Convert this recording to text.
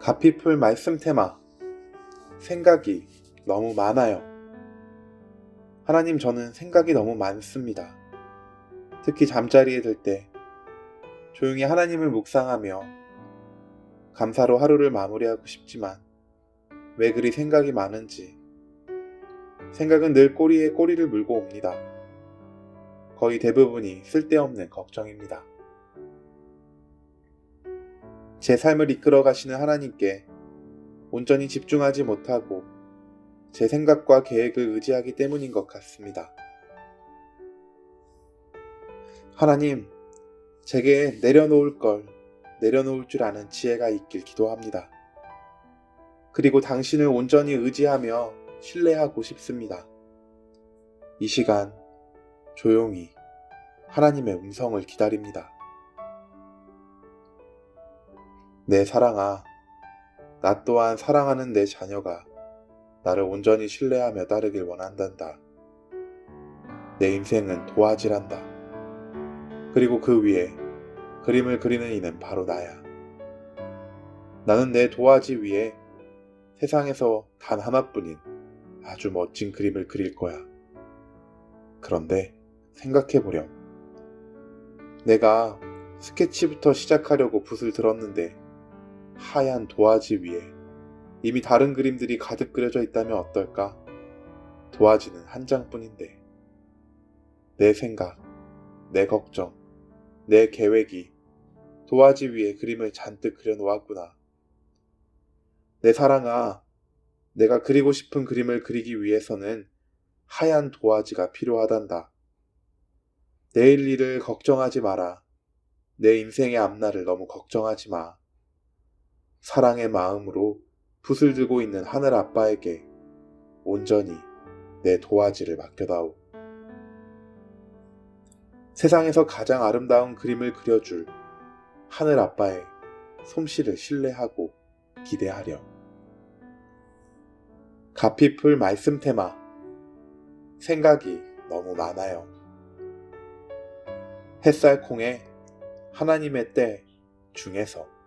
가피풀 말씀 테마 생각이 너무 많아요. 하나님 저는 생각이 너무 많습니다. 특히 잠자리에 들 때 조용히 하나님을 묵상하며 감사로 하루를 마무리하고 싶지만 왜 그리 생각이 많은지 생각은 늘 꼬리에 꼬리를 물고 옵니다. 거의 대부분이 쓸데없는 걱정입니다. 제 삶을 이끌어 가시는 하나님께 온전히 집중하지 못하고 제 생각과 계획을 의지하기 때문인 것 같습니다. 하나님, 제게 내려놓을 걸 내려놓을 줄 아는 지혜가 있길 기도합니다. 그리고 당신을 온전히 의지하며 신뢰하고 싶습니다. 이 시간 조용히 하나님의 음성을 기다립니다. 내 사랑아, 나 또한 사랑하는 내 자녀가 나를 온전히 신뢰하며 따르길 원한단다. 내 인생은 도화지란다. 그리고 그 위에 그림을 그리는 이는 바로 나야. 나는 내 도화지 위에 세상에서 단 하나뿐인 아주 멋진 그림을 그릴 거야. 그런데 생각해보렴. 내가 스케치부터 시작하려고 붓을 들었는데 하얀 도화지 위에 이미 다른 그림들이 가득 그려져 있다면 어떨까? 도화지는 한 장뿐인데. 내 생각, 내 걱정, 내 계획이 도화지 위에 그림을 잔뜩 그려놓았구나. 내 사랑아, 내가 그리고 싶은 그림을 그리기 위해서는 하얀 도화지가 필요하단다. 내일 일을 걱정하지 마라. 내 인생의 앞날을 너무 걱정하지 마. 사랑의 마음으로 붓을 들고 있는 하늘 아빠에게 온전히 내 도화지를 맡겨다오. 세상에서 가장 아름다운 그림을 그려줄 하늘 아빠의 솜씨를 신뢰하고 기대하렴. 가피풀 말씀 테마 생각이 너무 많아요. 햇살 콩의 하나님의 때 중에서